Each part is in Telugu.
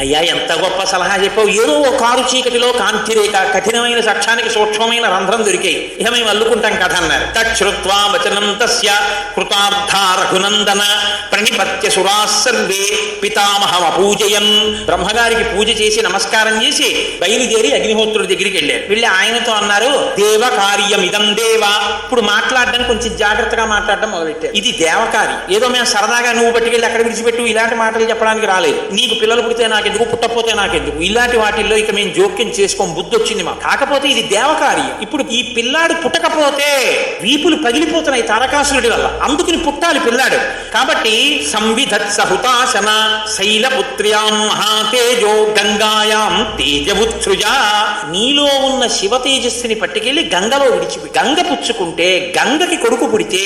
అయ్యా ఎంత గొప్ప సలహా చెప్పావు. ఏదో ఓ కారు చీకటిలో కాంతిరేఖ కఠినమైన సక్షానికి సూక్ష్మమైన రంధ్రం దొరికాయి. ఇక మేము అల్లుకుంటాం కథ అన్నారు. తచ్చుత్వా వచనం తస్య కృతార్థ రఘునందన ప్రణిపత్య సురా సర్వే పితామహం అపూజయన్. బ్రహ్మగారికి పూజ చేసి నమస్కారం చేసి బయలుదేరి అగ్నిహోత్రుడి దగ్గరికి వెళ్ళారు. వెళ్ళి ఆయనతో అన్నారు దేవ కార్యం ఇదం దేవ. ఇప్పుడు మాట్లాడడం కొంచెం జాగ్రత్తగా మాట్లాడడం మొదలెట్టారు. ఇది దేవకారి ఏదో మేము సరదాగా నువ్వు పట్టుకెళ్ళి అక్కడ విడిచిపెట్టు ఇలాంటి మాటలు చెప్పడానికి రాలేదు. నీకు పిల్లలు పుడితే నాకెందుకు? పుట్టకపోతే నాకెందుకు? ఇలాంటి వాటిల్లో ఇక మేము జోక్యం చేసుకోం బుద్ధి వచ్చింది మా కాకపోతే ఇది దేవకార్యం. ఇప్పుడు ఈ పిల్లాడు పుట్టకపోతే వీపులు పగిలిపోతున్నాయి తారకాసురుడి వల్ల. అందుకుని పుట్టాలి పిల్లాడు. కాబట్టి సంవిధత్ సహుతాశన శైలపుత్ర్యాం మహాతేజో గంగాయాం తేజవుత్సృజ నీలో ఉన్న శివ తేజస్సుని పట్టుకెళ్ళి గంగలో విడిచి గంగ పుచ్చుకుంటే గంగకి కొడుకు పుడితే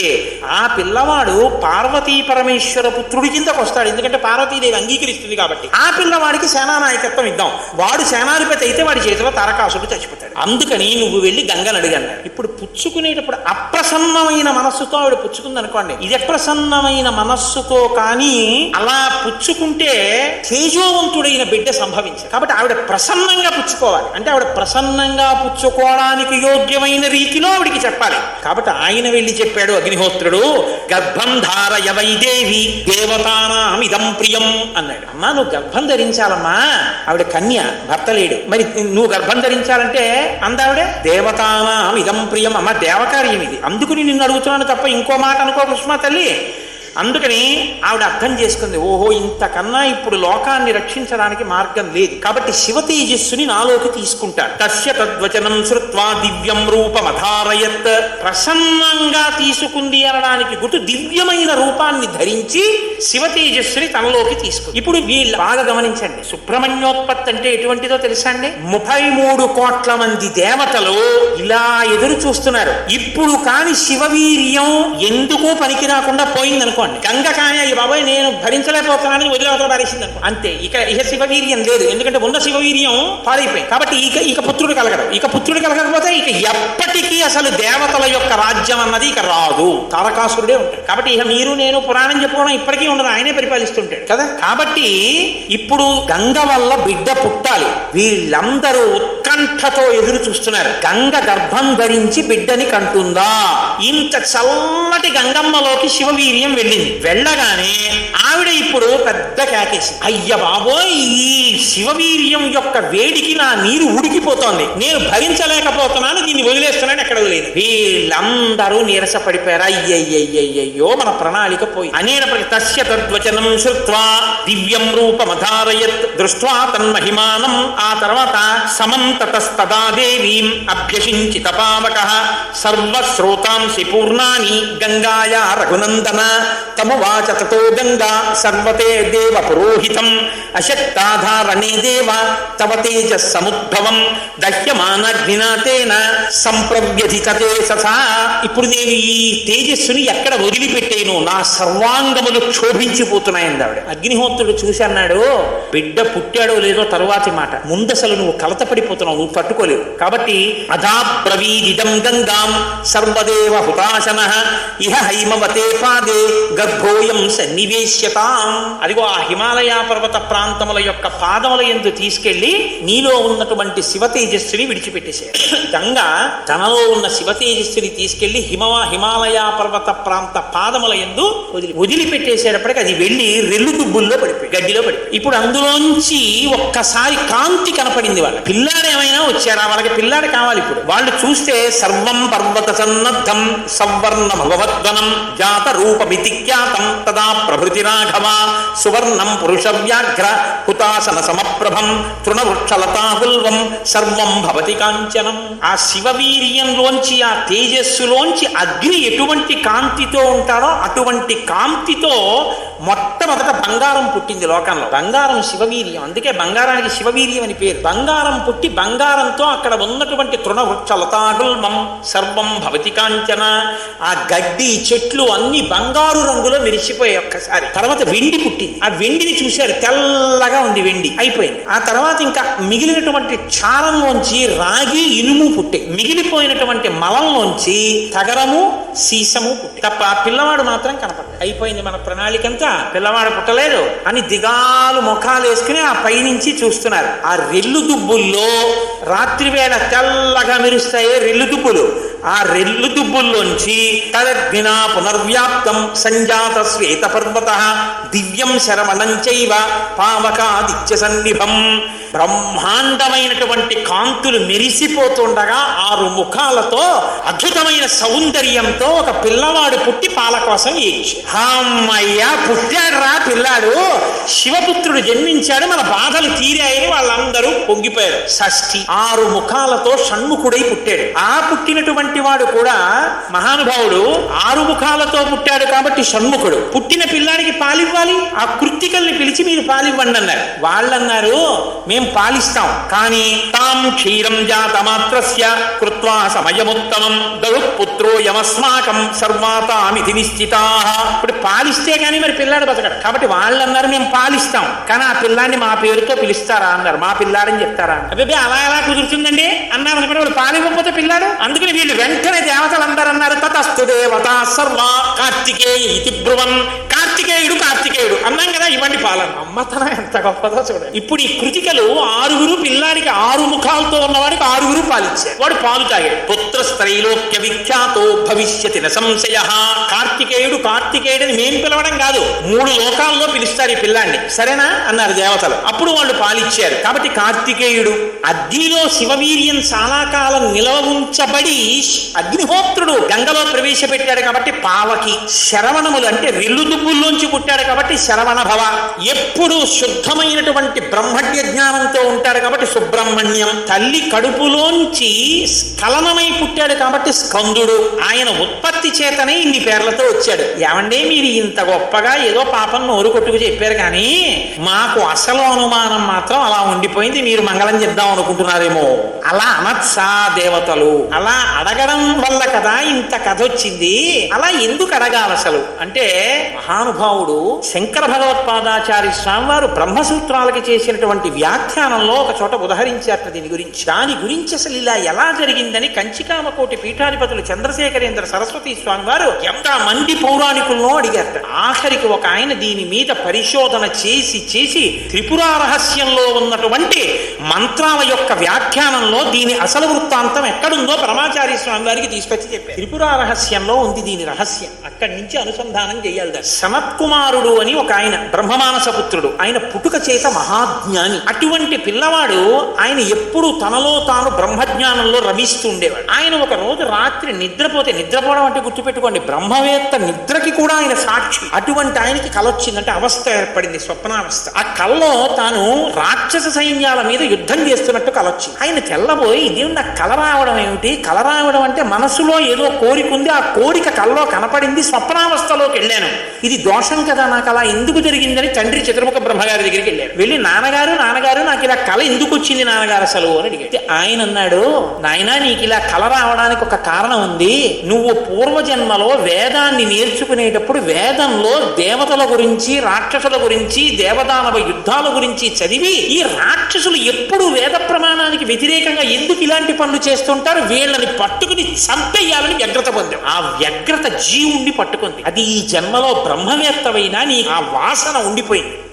ఆ పిల్లవాడు పార్వతీ పరమేశ్వర పుత్రుడి కిందకు వస్తాడు ఎందుకంటే పార్వతీదేవి అంగీకరిస్తుంది కాబట్టి. ఆ పిల్లవాడు వాడికి సేనానాయకత్వం ఇద్దాం. వాడు సేనాధిపతి అయితే వాడి చేతిలో తారకాసుడు చచ్చిపోతాడు. అందుకని నువ్వు వెళ్ళి గంగను అడిగాను ఇప్పుడు పుచ్చుకునేటప్పుడు అప్రసన్నమైన మనస్సుతో ఆవిడ పుచ్చుకుంది అనుకోండి ఇది అప్రసన్నమైన మనస్సుతో కానీ అలా పుచ్చుకుంటే తేజోవంతుడైన బిడ్డ సంభవించింది. కాబట్టి ఆవిడ ప్రసన్నంగా పుచ్చుకోవాలి. అంటే ఆవిడ ప్రసన్నంగా పుచ్చుకోవడానికి యోగ్యమైన రీతిలో ఆవిడికి చెప్పాలి. కాబట్టి ఆయన వెళ్ళి చెప్పాడు అగ్నిహోత్రుడు గర్భం ధారయ వైదేవి దేవతానాం ఇదం ప్రియం అన్నాడు. అమ్మా నువ్వు గర్భం ధరించి ధరించాలమ్మా ఆవిడ కన్య భర్త లేడు. మరి నువ్వు గర్భం ధరించాలంటే అందావిడ? దేవతానాం ఇదం ప్రియం అమ్మ దేవకార్యం ఇది అందుకుని నిన్ను అడుగుతున్నాను తప్ప ఇంకో మాట అనుకో కృష్ణ తల్లి. అందుకని ఆవిడ అర్థం చేసుకుంది ఓహో ఇంతకన్నా ఇప్పుడు లోకాన్ని రక్షించడానికి మార్గం లేదు. కాబట్టి శివ తేజస్సుని నాలోకి తీసుకుంటాడు. తస్య తద్వచనం శ్రుత్వా దివ్యం రూపమధారయత్. ప్రసన్నంగా తీసుకుంది అనడానికి గుర్తు దివ్యమైన రూపాన్ని ధరించి శివ తేజస్సుని తనలోకి తీసుకుంది. ఇప్పుడు వీళ్ళు బాగా గమనించండి. సుబ్రహ్మణ్యోత్పత్తి అంటే ఎటువంటిదో తెలుసా అండి? ముప్పై మూడు కోట్ల మంది దేవతలు ఇలా ఎదురు చూస్తున్నారు. ఇప్పుడు కాని శివవీర్యం ఎందుకు పనికి రాకుండా అనుకోండి. గంగ కానీ అయ్యి బాబాయ్ నేను భరించలేకపోతున్నానని వదిలేవతల పారేసింది అనుకో. అంతే. ఇక ఇక శివవీర్యం లేదు. ఎందుకంటే ఉన్న శివవీర్యం పాడైపోయింది. కాబట్టి ఇక ఇక పుత్రుడు కలగడం. ఇక పుత్రుడు కలగకపోతే ఇక ఎప్పటికీ అసలు దేవతల యొక్క రాజ్యం అన్నది ఇక రాదు. తారకాసురుడే ఉంటాడు. కాబట్టి ఇక మీరు నేను పురాణం చెప్పుకోవడం ఇప్పటికీ ఉండదు. ఆయనే పరిపాలిస్తుంటాడు. కదా? కాబట్టి ఇప్పుడు గంగ వల్ల బిడ్డ పుట్టాలి. వీళ్ళందరూ ఉత్కంఠతో ఎదురు చూస్తున్నారు. గంగ గర్భం ధరించి బిడ్డని కంటుందా? ఇంత చల్లటి గంగమ్మలోకి శివవీర్యం వెళ్ళింది. వెళ్ళగానే ఆవిడ ఇప్పుడు పెద్ద కేకేసి అయ్య బాబోయ్ ఈ శివవీర్యం యొక్క వేడికి నా నీరు ఉడికిపోతోంది. నేను భరించలేకపోతున్నాను దీన్ని వదిలేస్తున్నాను ఎక్కడ వదిలేదు వీళ్ళందరూ నీరస పడిపోయారు అయ్యయ్యయ్యయ్యో మన ప్రణాళిక పోయి అనేటప్పటికి తస్య తద్వచనం శ్రుత్వా దివ్యం రూపమధారయత్. దృష్ట్వా తన్మహిమానం. ఆ తర్వాత సమంత సమంతతస్తదా దేవీం అభ్యసించిత పావక సర్వశ్రోతాంసి పూర్ణాని గంగాయా రఘునందన తమువాచ తతో గంగా సర్వతే దేవ పురోహితం అశక్తాధారణే దేవ తవ తేజ సముద్భవం దహ్యమానగ్నినా తేన సంప్రవ్యధితతే ససా ఇప్పుడు నేను ఈ తేజస్సుని ఎక్కడ వదిలిపెట్టేను నా సర్వాంగములు క్షోభించిపోతున్నాయండి ఆవిడ అగ్నిహోత్రుడు చూసి అన్నాడు బిడ్డ పుట్టాడో లేదో తరువాతి మాట. ముందసలు నువ్వు కలత పడిపోతున్నావు నువ్వు పట్టుకోలేవు. కాబట్టి అధాబ్రవీదిదం గంగాం సర్వదేవ హుతాశన ఇహ హైమవతే పాదే గర్భోయం సన్నివేశ్యతాం. అదిగో ఆ హిమాలయ పర్వత ప్రాంతముల యొక్క పాదముల ఎందు తీసుకెళ్ళి నీలో ఉన్నటువంటి శివ తేజస్సుని విడిచిపెట్టేశాడు గంగ తనలో ఉన్న శివ తేజస్సుని తీసుకెళ్ళి హిమవ హిమాలయ పర్వత ప్రాంత పాదముల ఎందు వదిలి వదిలిపెట్టేసేటప్పటికి అది వెళ్ళి రెల్లు దుబ్బుల్లో పడిపోయి గడ్డిలో పడి ఇప్పుడు అందులోంచి ఒక్కసారి కాంతి కనపడింది వాళ్ళ పిల్లాడు ఏమైనా వచ్చారా? వాళ్ళకి పిల్లాడు కావాలి ఇప్పుడు. వాళ్ళు చూస్తే సర్వం పర్వత సన్నద్ధం సవర్ణ భగవద్వనం జాత రూపమితి ఖ్యాతం తదా ప్రభృతి రాఘవ సువర్ణం పురుష వ్యాఘ్ర హుతాసన సమప్రభం తృణవృక్షలతాహుల్వం సర్వం భవతి కాంచనం. ఆ శివవీర్యంలోంచి ఆ తేజస్సులోంచి అగ్ని ఎటువంటి కాంతితో ఉంటాడో అటువంటి కాంతితో మొట్టమొదట బంగారం పుట్టింది లోకంలో. బంగారం శివవీర్యం. అందుకే బంగారానికి శివవీర్యం అని పేరు. బంగారం పుట్టి బంగారంతో అక్కడ ఉన్నటువంటి తృణవృక్ష లతాగుల్మం సర్వం భవతి కాంచన ఆ గడ్డి చెట్లు అన్ని బంగారు రంగులో మెరిసిపోయాయి ఒక్కసారి. తర్వాత వెండి పుట్టింది. ఆ వెండిని చూశారు. తెల్లగా ఉంది వెండి. అయిపోయింది. ఆ తర్వాత ఇంకా మిగిలినటువంటి క్షారంలోంచి రాగి ఇనుము పుట్టాయి. మిగిలిపోయినటువంటి మలంలోంచి తగరము సీసము పుట్టి తప్ప పిల్లవాడు మాత్రం కనపడలేదు. అయిపోయింది మన ప్రణాళికంతా పిల్లవాడు పుట్టలేదు. అని దిగాలు ముఖాలు వేసుకుని ఆ పైనుంచి చూస్తున్నారు. ఆ రెల్లు దుబ్బుల్లో రాత్రివేళ తెల్లగా మెరుస్తాయే రెల్లు దుబ్బులు. ఆ రెల్లు దుబ్బుల్లోంచి తదగ్నిన పునర్వ్యాప్తం సంజాత శ్వేత పర్వత దివ్యం శరవణం చైవ పావకాదిత్య సన్నిభం. బ్రహ్మాండమైనటువంటి కాంతులు మెరిసిపోతుండగా ఆరు ముఖాలతో అద్భుతమైన సౌందర్యంతో ఒక పిల్లవాడు పుట్టి పాల కోసం ఏడ్చి. అమ్మయ్యా పుట్టాడు రా పిల్లాడు. శివపుత్రుడు జన్మించాడు. మన బాధలు తీరాయని వాళ్ళందరూ పొంగిపోయారు. షష్ఠి ఆరు ముఖాలతో షణ్ముఖుడై పుట్టాడు. ఆ పుట్టినటువంటి వాడు కూడా మహానుభావుడు. ఆరు ముఖాలతో పుట్టాడు కాబట్టి షణ్ముఖుడు. పుట్టిన పిల్లాడికి పాలివ్వాలి. ఆ కృత్తికల్ని పిలిచి మీరు పాలివ్వండి అన్నారు. వాళ్ళన్నారు మేము మేము పాలిస్తాం. కానీ తాం క్షీరం జాతమాత్రస్య కృత్వా సమయముత్తమం. దడు పుత్రో యమస్మాకం సర్వాతామితి నిశ్చితా. ఇప్పుడు పాలిస్తే కానీ మరి పిల్లాడు బతకడు. కాబట్టి వాళ్ళు మేము పాలిస్తాం. కానీ ఆ పిల్లాన్ని మా పేరుతో పిలుస్తారా అన్నారు. మా పిల్లాడని చెప్తారా అదే అలా ఎలా కుదురుతుందండి? అన్నారు అనుకుంటే వాళ్ళు పాలివ్వకపోతే పిల్లాడు? అందుకని వీళ్ళు వెంటనే దేవతలు అందరూ అన్నారు తతస్తు దేవత సర్వ కార్తికేయ ఇతి బ్రువన్ కార్తికేయుడు అన్నాం కదా ఇవ్వండి పాలన. అమ్మతనం ఎంత గొప్పదో చూడండి. ఇప్పుడు ఈ కృతికలు ఆరుగురు పిల్లాడికి ఆరు ముఖాలతో ఉన్నవాడికి ఆరుగురు పాలిచ్చారు. వాడు పాలు తాగాడు. పుత్ర స్త్రైలోక్య విఖ్యాతో భవిష్యతి సంశయ. కార్తికేయుడు కార్తికేయుడిని మేం పిలవడం కాదు మూడు లోకాల్లో పిలుస్తారు ఈ పిల్లాన్ని సరేనా? అన్నారు దేవతలు. అప్పుడు వాళ్ళు పాలిచ్చారు. కాబట్టి కార్తికేయుడు అగ్నిలో శివవీర్యం చాలా కాలం నిలవ ఉంచబడి అగ్నిహోత్రుడు గంగలో ప్రవేశపెట్టాడు కాబట్టి పావకి శరవణములు అంటే రెల్లు దుబ్బుల్లోంచి పుట్టాడు కాబట్టి శరవణ భవ. ఎప్పుడు శుద్ధమైనటువంటి బ్రహ్మణ్య జ్ఞానంతో ఉంటాడు కాబట్టి సుబ్రహ్మణ్యం. తల్లి కడుపులోంచి స్ఖలనమై పుట్టాడు కాబట్టి స్కందుడు. ఆయన ఉత్పత్తి చేతనే ఇన్ని పేర్లతో వచ్చాడు. ఏమండే మీరు ఇంత గొప్పగా ఏదో పాపం నోరు కొట్టుకు చెప్పారు కానీ మాకు అసలు అనుమానం మాత్రం అలా ఉండిపోయింది. మీరు మంగళం చెప్దాం అనుకుంటున్నారేమో. అలా అనత్సా దేవతలు. అలా అడగడం వల్ల కదా ఇంత కథ వచ్చింది. అలా ఎందుకు అడగాలి అసలు అంటే మహానుభావుడు శంకర భగవత్పాదాచార్య స్వామివారు బ్రహ్మసూత్రాలకి చేసినటువంటి వ్యాఖ్యానంలో ఒక చోట ఉదహరించారట దీని గురించి. దాని గురించి అసలు ఇలా ఎలా జరిగిందని కంచికామకోటి పీఠాధిపతులు చంద్రశేఖరేంద్ర సరస్వతి స్వామి వారు ఎంత మంది పౌరాణికులను అడిగారట. ఆఖరికి ఒక ఆయన దీని మీద పరిశోధన చేసి చేసి త్రిపుర రహస్యంలో ఉన్నటువంటి మంత్రాల యొక్క వ్యాఖ్యానంలో దీని అసలు వృత్తాంతం ఎక్కడుందో పరమాచార్య స్వామి వారికి తీసుకొచ్చి చెప్పారు. త్రిపుర రహస్యంలో ఉంది దీని రహస్యం. అక్కడి నుంచి అనుసంధానం చేయాలి దాన్ని. సనత్కుమారుడు అని ఒక ఆయన బ్రహ్మమానస పుత్రుడు. ఆయన పుట్టుక చేత మహాజ్ఞాని. అటువంటి పిల్లవాడు ఆయన ఎప్పుడు తనలో తాను బ్రహ్మజ్ఞానంలో రమిస్తూ ఉండేవాడు ఆయన ఒక రోజు రాత్రి నిద్రపోతే నిద్రపోవడం అంటే గుర్తుపెట్టుకోండి బ్రహ్మవేత్త నిద్రకి కూడా ఆయన సాక్షి. అటువంటి ఆయనకి కల వచ్చిందంటే అవస్థ ఏర్పడింది స్వప్నావస్థ. ఆ కల్లో తాను రాక్షస సైన్యాల మీద యుద్ధం చేస్తున్నట్టు కల ఆయన తెల్లబోయి ఇది నాకు కల రావడం ఏమిటి? కల రావడం అంటే మనసులో ఏదో కోరిక ఉంది. ఆ కోరిక కల్లో కనపడింది స్వప్నావస్థలోకి వెళ్ళాను. ఇది దోషం కదా నాకు. అలా ఎందుకు జరిగిందని తండ్రి చతుర్ముఖ బ్రహ్మగారి దగ్గరికి వెళ్ళారు వెళ్ళి నాన్నగారు నాన్నగారు నాకు ఇలా కళ ఎందుకు వచ్చింది నాన్నగారు అసలు? అని అడిగారు ఆయన అన్నాడు నాయనా నీకు ఇలా కళ రావడానికి ఒక కారణం ఉంది. నువ్వు పూర్వజన్మలో వేదాన్ని నేర్చుకునేటప్పుడు వేదంలో దేవతల గురించి రాక్షసుల గురించి దేవదానవ యుద్ధాల గురించి చదివి ఈ రాక్షసులు ఎప్పుడు వేద ప్రమాణానికి వ్యతిరేకంగా ఎందుకు ఇలాంటి పనులు చేస్తుంటారు? వీళ్ళని పట్టుకుని చంపేయాలని వ్యగ్రత పొందాం. ఆ వ్యగ్రత జీవుణ్ణి పట్టుకుంది. అది ఈ జన్మలో బ్రహ్మవేత్తవైనా నీ ఆ వాసన ఉండిపోయింది.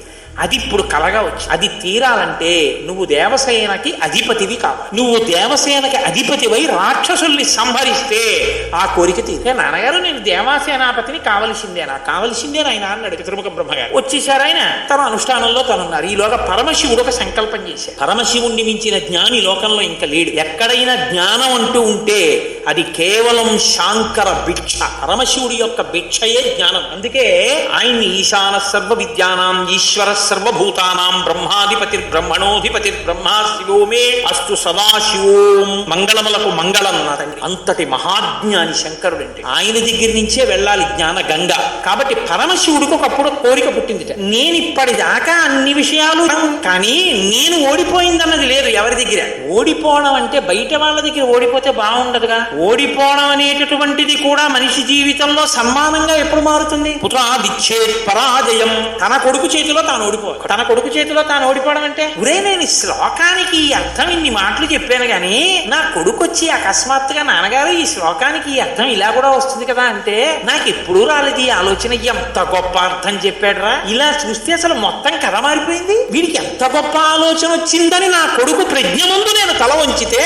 అది ఇప్పుడు కలగా వచ్చి అది తీరాలంటే నువ్వు దేవసేనకి అధిపతివి కావాలి. నువ్వు దేవసేనకి అధిపతివై రాక్షసుల్ని సంహరిస్తే ఆ కోరిక తీరే. నాన్నగారు నేను దేవాసేనాపతిని కావలసిందేనా కావలసిందే ఆయన అన్నాడు చతుర్ముఖ బ్రహ్మగారు. వచ్చేసారు ఆయన. తన అనుష్ఠానంలో తనున్నారు. ఈలోగా పరమశివుడు ఒక సంకల్పం చేశాడు. పరమశివుణ్ణి మించిన జ్ఞాని లోకంలో ఇంకా లేడు. ఎక్కడైనా జ్ఞానం అంటూ ఉంటే అది కేవలం శాంకర భిక్ష. పరమశివుడి యొక్క భిక్షయే జ్ఞానం. అందుకే ఆయన్ని ఈశాన సర్వ విద్యానాం ఈశ్వర సర్వభూతానాం బ్రహ్మాధిపతి బ్రహ్మణోధిపతి బ్రహ్మా శివోమే అస్తు సదాశివోం మంగళములకు మంగళం నా తండ్రి అంతటి మహాజ్ఞాని శంకరుడు అంటే ఆయన దగ్గర నుంచే వెళ్ళాలి జ్ఞాన గంగ. కాబట్టి పరమశివుడికి ఒకప్పుడు కోరిక పుట్టింది. నేను ఇప్పటిదాకా అన్ని విషయాలు కానీ నేను ఓడిపోయిందన్నది లేదు ఎవరి దగ్గర. ఓడిపోవడం అంటే బయట వాళ్ళ దగ్గర ఓడిపోతే బాగుండదుగా. ఓడిపోవడం అనేటటువంటిది కూడా మనిషి జీవితంలో సమ్మానంగా ఎప్పుడు మారుతుంది? పుత్రాదిచ్చేత్ పరాజయం. తన కొడుకు చేతిలో తాను ఓడిపో తన కొడుకు చేతిలో తాను ఓడిపోవడం అంటే ఒరే నేను ఈ శ్లోకానికి ఈ అర్థం ఇన్ని మాటలు చెప్పాను కానీ నా కొడుకు వచ్చి అకస్మాత్తుగా నాన్నగారు ఈ శ్లోకానికి ఈ అర్థం ఇలా కూడా వస్తుంది కదా అంటే నాకు ఎప్పుడూ రాలేదు ఈ ఆలోచన. ఎంత గొప్ప అర్థం చెప్పాడురా? ఇలా చూస్తే అసలు మొత్తం కథ మారిపోయింది. వీడికి ఎంత గొప్ప ఆలోచన వచ్చిందని నా కొడుకు ప్రజ్ఞ ముందు నేను తల వంచితే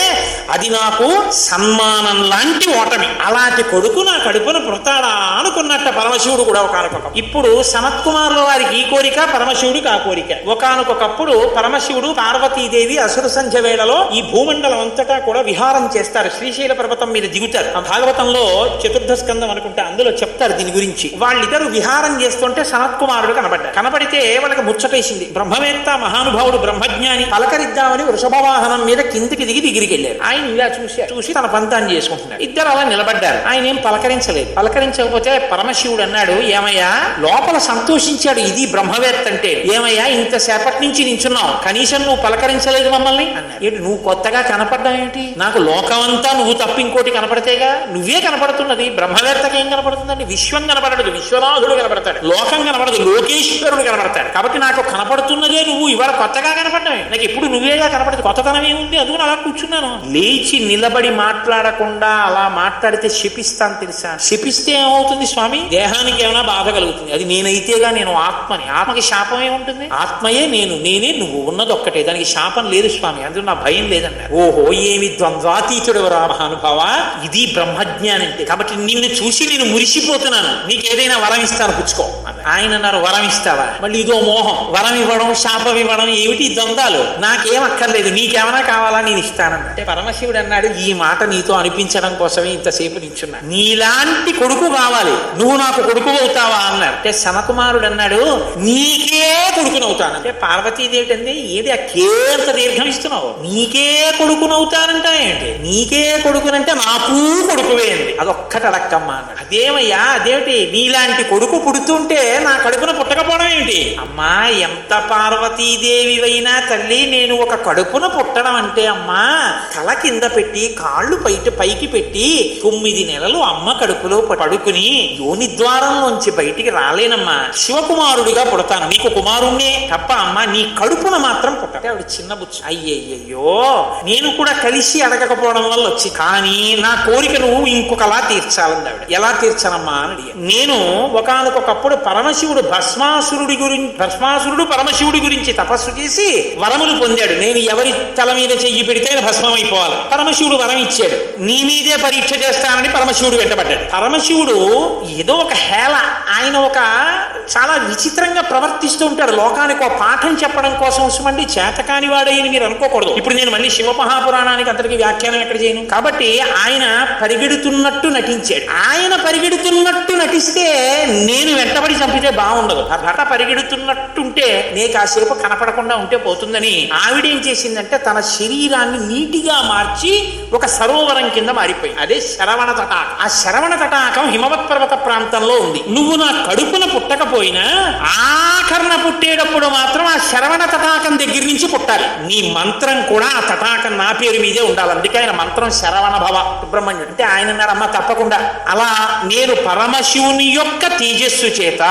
అది నాకు సన్మానం లాంటి ఓటమి. అలాంటి కొడుకు నా కడుపున పుడతాడా అనుకున్నట్ట పరమశివుడు కూడా ఒక ఇప్పుడు సనత్కుమారుల వారికి ఈ కోరిక పరమశివుడు పరమశివుడికి ఆ కోరిక. ఒకనకొకప్పుడు పరమశివుడు పార్వతీదేవి అసురు సంధ్య వేళలో ఈ భూమండలం అంతటా కూడా విహారం చేస్తారు. శ్రీశైల పర్వతం మీద దిగుతారు. ఆ భాగవతంలో చతుర్థ స్కందం అనుకుంటే అందులో చెప్తారు దీని గురించి. వాళ్ళిద్దరు విహారం చేస్తుంటే సనత్ కుమారుడు కనబడ్డారు కనబడితే వాళ్ళకి ముచ్చటేసింది. బ్రహ్మవేత్త మహానుభావుడు బ్రహ్మజ్ఞాని పలకరిద్దామని వృషభ వాహనం మీద కిందికి దిగి దిగిరికి వెళ్ళారు. ఆయన ఇలా చూశారు. చూసి తన పంతాన్ని చేసుకుంటున్నారు ఇద్దరు అలా నిలబడ్డారు. ఆయన ఏం పలకరించలేదు. పలకరించకపోతే పరమశివుడు అన్నాడు ఏమయ్యా లోపల సంతోషించాడు ఇది బ్రహ్మవేత్త అంటే ఏమయ్యా ఇంతసేపటి నుంచి నించున్నావు? కనీసం నువ్వు పలకరించలేదు మమ్మల్ని? ఏంటి నువ్వు కొత్తగా కనపడ్డావు ఏంటి? నాకు లోకమంతా నువ్వు తప్ప ఇంకోటి కనపడితేగా? నువ్వే కనపడుతున్నది. బ్రహ్మవేత్తకి ఏం కనపడుతుందండి? విశ్వం కనపడదు. విశ్వనాథుడు కనపడతాడు. లోకం కనపడదు. లోకేశ్వరుడు కనపడతాడు. కాబట్టి నాకు కనపడుతున్నదే నువ్వు. ఇవాళ కొత్తగా కనపడ్డావు. నాకు ఎప్పుడు నువ్వేగా కనపడదు. కొత్తతనం ఏముంది అందుకని అలా కూర్చున్నాను. లేచి నిలబడి మాట్లాడకుండా అలా మాట్లాడితే శపిస్తాను తెలుసా? శపిస్తే ఏమవుతుంది స్వామి? దేహానికి ఏమైనా బాధ కలుగుతుంది. అది నేనైతేగా నేను ఆత్మని. ఆత్మకి శాపం ఏముంటుంది? ఆత్మయే నేను నేనే నువ్వు. ఉన్నది ఒక్కటే. దానికి శాపం లేదు స్వామి. అందులో నా భయం లేదన్నారు ఓహో ఏమి ద్వంద్వాతీతుడు రా మహానుభావ? ఇది బ్రహ్మజ్ఞానం కాబట్టి నిన్ను చూసి నేను మురిసిపోతున్నాను. నీకు ఏదైనా వరం ఇస్తాను పుచ్చుకో. ఆయన అన్నారు వరం ఇస్తావా? మళ్ళీ ఇదో మోహం. వరం ఇవ్వడం శాపం ఇవ్వడం ఏమిటి? ఈ ద్వంద్వాలు. నాకేం అక్కర్లేదు. నీకేమైనా కావాలా? నేను ఇస్తానంటే అంటే పరమశివుడు అన్నాడు ఈ మాట నీతో అనిపించడం కోసమే ఇంతసేపు నిల్చున్నా. నీలాంటి కొడుకు కావాలి. నువ్వు నాకు కొడుకు అవుతావా? అన్నాడు. అంటే సమకుమారుడు అన్నాడు నీకే కొడుకునవుతానంటే పార్వతీదేవి అంటే ఏది ఆ కేంత దీర్ఘం ఇస్తున్నావు? నీకే కొడుకునవుతానంట ఏంటి? నీకే కొడుకునంటే నాకు కొడుకువే వేయండి అదొక్కటి అడక్కమ్మ అన్నాడు. అదేమయ్యా? అదేమిటి? నీలాంటి కొడుకు పుడుతుంటే నా కడుపున పుట్టకపోవడం ఏమిటి అమ్మా ఎంత పార్వతీదేవి అయినా తల్లి నేను ఒక కడుపున పుట్టడం అంటే అమ్మా తల కింద పెట్టి కాళ్ళు బయట పైకి పెట్టి తొమ్మిది నెలలు అమ్మ కడుపులో పడుకుని యోని ద్వారంలోంచి బయటికి రాలేనమ్మా. శివకుమారుడిగా పుడతాను. నీకు కుమారుణ్ణే తప్ప అమ్మా నీ కడుపున మాత్రం పుట్ట ఆవిడ చిన్న బుచ్చు. అయ్యయ్యో నేను కూడా కలిసి అడగకపోవడం వల్ల వచ్చి కానీ నా కోరిక నువ్వు ఇంకొకలా తీర్చాలంది ఆవిడ. ఎలా తీర్చనమ్మా? అని అడిగాను నేను ఒకనకొకప్పుడు పరమశివుడు భస్మాసురుడి గురించి భస్మాసురుడు పరమశివుడి గురించి తపస్సు చేసి వరములు పొందాడు. నేను ఎవరి తల మీద చెయ్యి పెడితే భస్మం అయిపోవాలి పరమశివుడు వరం ఇచ్చాడు. నీ మీదే పరీక్ష చేస్తానని పరమశివుడు వెంటబడ్డాడు. పరమశివుడు ఏదో ఒక హేళ ఆయన ఒక చాలా విచిత్రంగా ప్రవర్తిస్తూ ఉంటాడు. లోకానికి ఒక పాఠం చెప్పడం కోసం వస్తామండి చేతకాని వాడని మీరు అనుకోకూడదు. ఇప్పుడు నేను మళ్ళీ శివ మహాపురాణానికి అంతటికి వ్యాఖ్యానం ఎక్కడ చేయను? కాబట్టి ఆయన పరిగెడుతున్నట్టు నటించాడు. ఆయన పరిగెడుతున్నట్టు నటిస్తే నేను వెంటబడి చంపితే బాగుండదు. ఆ భట పరిగెడుతున్నట్టుంటే నే కాసేపు కనపడకుండా ఉంటే పోతుందని ఆవిడేం చేసిందంటే తన శరీరాన్ని నీటిగా మార్చి ఒక సరోవరం కింద మారిపోయింది. అదే శరవణ తటాకం. ఆ శరవణ తటాకం హిమవత్ పర్వత ప్రాంతంలో ఉంది. నువ్వు నా కడుపున పుట్టకపోయినా ఆఖరణ పుట్టేటప్పుడు మాత్రం ఆ శరవణ తటాకం దగ్గర నుంచి పుట్టాలి. నీ మంత్రం కూడా ఆ తటాకం నా పేరు మీదే ఉండాలి. అందుకే ఆయన మంత్రం శరవణ భవ సుబ్రహ్మణ్యుడు. అంటే ఆయన అన్నారమ్మ తప్పకుండా. అలా నేను పరమశివుని యొక్క తేజస్సు చేత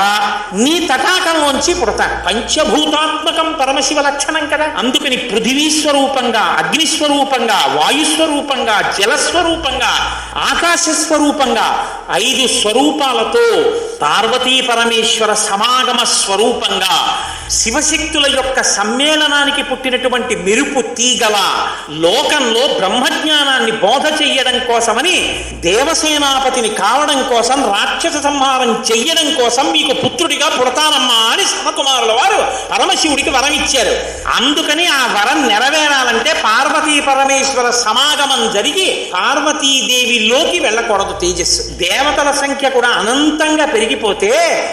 నీ తటాకంలోంచి పుడతాను. పంచభూతాత్మకం పరమశివ లక్షణం కదా. అందుకని పృథివీ స్వరూపంగా అగ్ని స్వరూపంగా వాయు స్వరూపంగా జలస్వరూపంగా ఆకాశ స్వరూపంగా ఐదు స్వరూపాలతో పార్వతీ పరమేశ్వర సమాగమ స్వరూపంగా God. శివశక్తుల యొక్క సమ్మేళనానికి పుట్టినటువంటి మెరుపు తీగల లోకంలో బ్రహ్మజ్ఞానాన్ని బోధ చెయ్యడం కోసమని దేవసేనాపతిని కావడం కోసం రాక్షస సంహారం చెయ్యడం కోసం మీకు పుత్రుడిగా పుడతానమ్మా అని సమకుమారుల వారు పరమశివుడికి వరం ఇచ్చారు అందుకని ఆ వరం నెరవేరాలంటే పార్వతీ పరమేశ్వర సమాగమం జరిగి పార్వతీదేవిలోకి వెళ్ళకూడదు తేజస్సు. దేవతల సంఖ్య కూడా అనంతంగా పెరిగిపోతే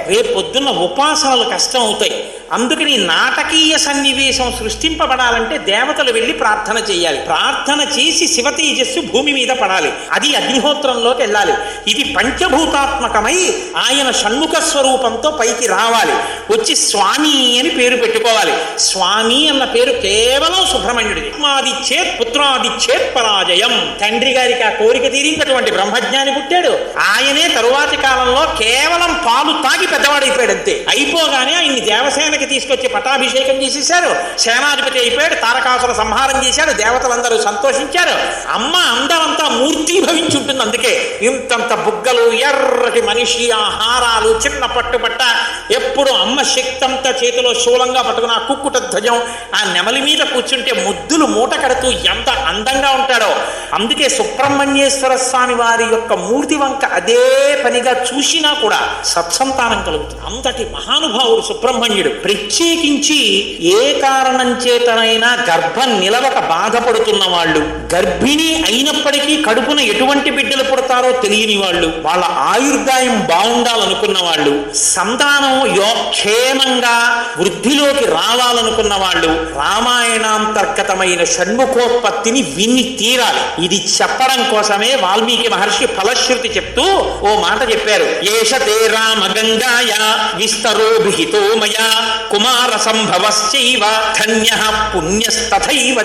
రేపొద్దున్న ఉపాసనలు కష్టం అవుతాయి అందుకని నాటకీయ సన్నివేశం సృష్టింపబడాలంటే దేవతలు వెళ్ళి ప్రార్థన చేయాలి. ప్రార్థన చేసి శివ తేజస్సు భూమి మీద పడాలి. అది అగ్నిహోత్రంలోకి వెళ్ళాలి. ఇది పంచభూతాత్మకమై ఆయన షణ్ముఖ స్వరూపంతో పైకి రావాలి. వచ్చి స్వామి అని పేరు పెట్టుకోవాలి. స్వామి అన్న పేరు కేవలం సుబ్రహ్మణ్యుడిది. ఆదిచ్చేత్ పుత్రాదిచ్చేత్ పరాజయం. తండ్రి గారికి ఆ కోరిక తీరినటువంటి బ్రహ్మజ్ఞాని పుట్టాడు. ఆయనే తరువాతి కాలంలో కేవలం పాలు తాగి పెద్దవాడైపోయాడు అంతే అయిపోగానే ఆయన్ని దేవసేనకి తీసుకొచ్చి పటాభిషేకం చేసేశారు. సేనాధిపతి అయిపోయాడు తారకాసుర సంహారం చేశాడు దేవతలందరూ సంతోషించారు. అమ్మ అందరంతా మూర్తి భవించి ఉంటుంది అందుకే. ఇంతంత బుగ్గలు ఎర్రటి మనిషి ఆహారాలు చిన్న పట్టుబట్ట ఎప్పుడు అమ్మ శక్తి అంతా చేతిలో శూలంగా పట్టుకున్న కుక్కుట ధ్వజం ఆ నెమలి మీద కూర్చుంటే ముద్దులు మూట కడుతూ ఎంత అందంగా ఉంటాడో. అందుకే సుబ్రహ్మణ్యేశ్వర స్వామి వారి యొక్క మూర్తి వంక అదే పనిగా చూసినా కూడా సత్సంతానం కలుగుతుంది. అంతటి మహానుభావుడు సుబ్రహ్మణ్యుడు ప్రత్యేకించి ఏ కారణం చేతనైనా గర్భం నిలవక బాధపడుతున్న వాళ్ళు గర్భిణి అయినప్పటికీ కడుపున ఎటువంటి బిడ్డలు పుడతారో తెలియని వాళ్ళు వాళ్ళ ఆయుర్దాయం బాగుండాలనుకున్న వాళ్ళు సంతానం యోక్షేమంగా వృద్ధిలోకి రావాలనుకున్న వాళ్ళు రామాయణాంతర్గతమైన షణ్ముఖోత్పత్తిని విని తీరాలి. ఇది చెప్పడం కోసమే వాల్మీకి మహర్షి ఫలశ్రుతి చెప్తూ ఓ మాట చెప్పారు. ఏషతే రామ గంగాయ విస్తరో మయా కుమార సంభవశ్చైవ ధన్య పుణ్యస్తథైవ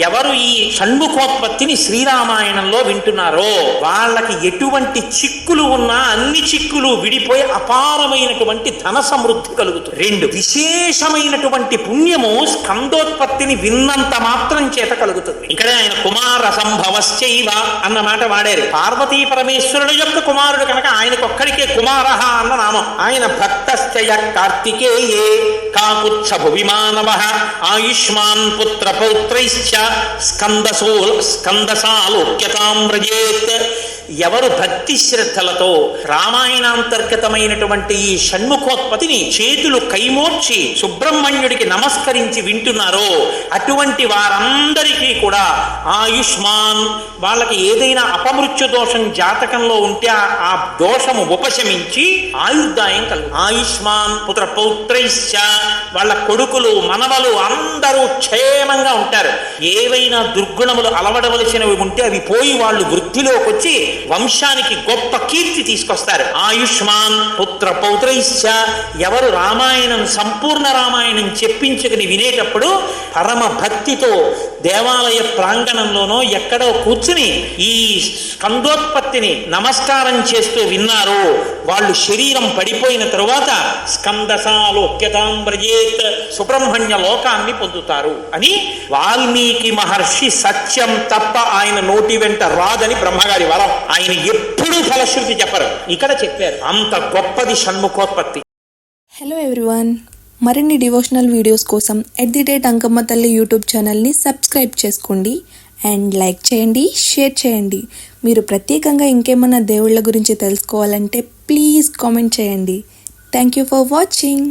ఎవరు ఈ షణ్ముఖోత్పత్తిని శ్రీరామాయణంలో వింటున్నారో వాళ్ళకి ఎటువంటి చిక్కులు ఉన్నా అన్ని చిక్కులు విడిపోయి అపారమైనటువంటి ధన సమృద్ధి కలుగుతుంది. రెండు విశేషమైనటువంటి పుణ్యము స్కందోత్పత్తిని విన్నంత మాత్రం చేత కలుగుతుంది. ఇక్కడ ఆయన కుమార సంభవశ్చైవ అన్న మాట వాడారు. పార్వతీ పరమేశ్వరుడు యొక్క కుమారుడు కనుక ఆయనకొక్కడికే కుమార అన్న నామం. ఆయన భక్తశ్చయ కార్తికేయ काकुत्सभु विमानवः आयुष्मान् पुत्रपौत्रैश्च स्कन्दसो ఎవరు భక్తి శ్రద్ధలతో రామాయణాంతర్గతమైనటువంటి ఈ షణ్ముఖోత్పత్తిని చేతులు కైమోర్చి సుబ్రహ్మణ్యుడికి నమస్కరించి వింటున్నారో అటువంటి వారందరికీ కూడా ఆయుష్మాన్ వాళ్ళకి ఏదైనా అపమృత్యు దోషం జాతకంలో ఉంటే ఆ- దోషము ఉపశమించి ఆయుర్దాయం కలుగు. ఆయుష్మాన్ పుత్ర పౌత్రైశ్చ వాళ్ళ కొడుకులు మనవలు అందరూ క్షేమంగా ఉంటారు. ఏవైనా దుర్గుణములు అలవడవలసినవి ఉంటే అవి పోయి వాళ్ళు వృద్ధిలోకి వచ్చి వంశానికి గొప్ప కీర్తి తీసుకొస్తారు. ఆయుష్మాన్ పుత్ర పౌత్రైశ్చ ఎవరు రామాయణం సంపూర్ణ రామాయణం చెప్పించుకుని వినేటప్పుడు పరమ భక్తితో దేవాలయ ప్రాంగణంలోనో ఎక్కడో కూర్చుని ఈ స్కందోత్పత్తిని నమస్కారం చేస్తూ విన్నారు. వాళ్ళు శరీరం పడిపోయిన తరువాత స్కందసాలోక్యతాంబ్రజేత్ సుబ్రహ్మణ్య లోకాన్ని పొందుతారు అని వాల్మీకి మహర్షి సత్యం తప్ప ఆయన నోటి వెంట రాదని బ్రహ్మగారి వరం. ఆయన ఎప్పుడూ ఫలశ్రుతి చెప్పరు. ఇక్కడ చెప్పారు. అంత గొప్పది షణ్ముఖోత్పత్తి. హలో ఎవ్రీవన్ మరిన్ని డివోషనల్ వీడియోస్ కోసం ఎట్ ది డేట్ అంకమ్మ తల్లి యూట్యూబ్ ఛానల్ని సబ్స్క్రైబ్ చేసుకోండి అండ్ లైక్ చేయండి షేర్ చేయండి. మీరు ప్రత్యేకంగా ఇంకేమన్నా దేవుళ్ళ గురించి తెలుసుకోవాలంటే ప్లీజ్ కామెంట్ చేయండి. Thank you for watching